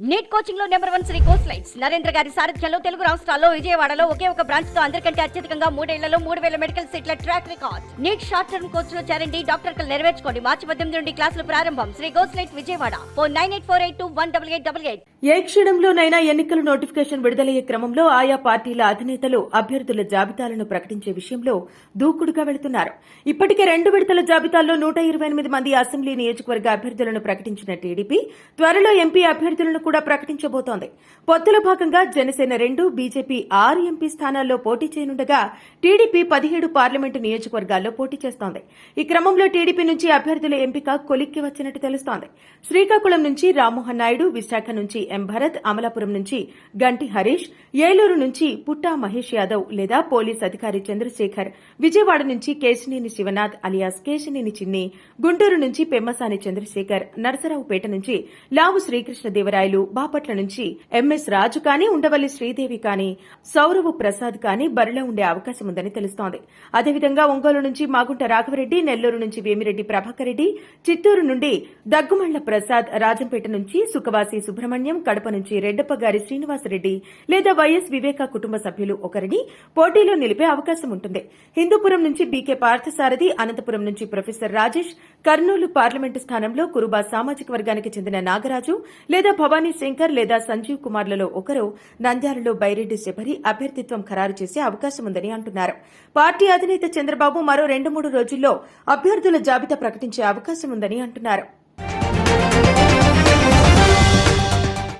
Neat కోచింగ్లో number one Sri course lights. Narendra గారి సారథ్యంలో తెలుగు రాష్ట్రాల్లో విజయవాడలో ఒకే ఒక బ్రాంచ్తో అందరికంటే అత్యధికంగా మూడేళ్ళలో మూడు వేల మెడికల్ సీట్ల track record. NEET short term కోర్స్లో చేరండి డాక్టర్ కలు నెరవేర్చుకోండి. మార్చి పద్దెనిమిది నుండి క్లాసులు ప్రారంభం. Sri course light Vijayawada. Four nine eight four eight two one double eight double eight. ఏ క్షణంలోనైనా ఎన్నికల నోటిఫికేషన్ విడుదలయ్యే క్రమంలో ఆయా పార్టీల అధినేతలు అభ్యర్థుల జాబితాలను ప్రకటించే విషయంలో దూకుడుగా వెళుతున్నారు. ఇప్పటికే రెండు విడతల జాబితాల్లో నూట ఇరవై ఎనిమిది మంది అసెంబ్లీ నియోజకవర్గ అభ్యర్థులను ప్రకటించిన టీడీపీ త్వరలో ఎంపీ అభ్యర్థులను కూడా ప్రకటించబోతోంది. పొత్తులో భాగంగా జనసేన రెండు బీజేపీ ఆరు ఎంపీ స్థానాల్లో పోటీ చేయనుండగా టీడీపీ పదిహేడు పార్లమెంటు నియోజకవర్గాల్లో పోటీ చేస్తోంది. ఈ క్రమంలో టీడీపీ నుంచి అభ్యర్థుల ఎంపిక కొలిక్కి వచ్చినట్టు తెలుస్తోంది. శ్రీకాకుళం నుంచి రామ్మోహన్ నాయుడు విశాఖ నుంచి ఎం భరత్ అమలాపురం నుంచి గంటి హరీష్ ఏలూరు నుంచి పుట్టా మహేష్ యాదవ్ లేదా పోలీస్ అధికారి చంద్రశేఖర్ విజయవాడ నుంచి కేశినేని శివనాథ్ అలియాస్ కేశినేని చిన్ని గుంటూరు నుంచి పెమ్మసాని చంద్రశేఖర్ నరసరావుపేట నుంచి లావు శ్రీకృష్ణదేవరాయలు బాపట్ల నుంచి ఎంఎస్ రాజు కానీ ఉండవల్లి శ్రీదేవి కానీ సౌరవ్ ప్రసాద్ కానీ బరిలో ఉండే అవకాశం ఉందని తెలుస్తోంది. అదేవిధంగా ఒంగోలు నుంచి మాగుంట రాఘవరెడ్డి నెల్లూరు నుంచి వేమిరెడ్డి ప్రభాకర్ రెడ్డి చిత్తూరు నుండి దగ్గుమళ్ళ ప్రసాద్ రాజంపేట నుంచి సుఖవాసి సుబ్రహ్మణ్యం కడప నుంచి రెడ్డప్పగారి శ్రీనివాసరెడ్డి లేదా వైఎస్ వివేక కుటుంబ సభ్యులు ఒకరిని పోటీలో నిలిపే అవకాశం ఉంటుంది. హిందూపురం నుంచి బీకే పార్థసారథి అనంతపురం నుంచి ప్రొఫెసర్ రాజేష్ కర్నూలు పార్లమెంటు స్థానంలో కురుబా సామాజిక వర్గానికి చెందిన నాగరాజు లేదా భవానీ శంకర్ లేదా సంజీవ్ కుమార్లలో ఒకరు నంద్యాలలో బైరెడ్డి శబరి అభ్యర్థిత్వం ఖరారు చేసే అవకాశం ఉందని అంటున్నారు. పార్టీ అధినేత చంద్రబాబు మరో రెండు మూడు రోజుల్లో అభ్యర్థుల జాబితా ప్రకటించే అవకాశం ఉందని అంటున్నారు.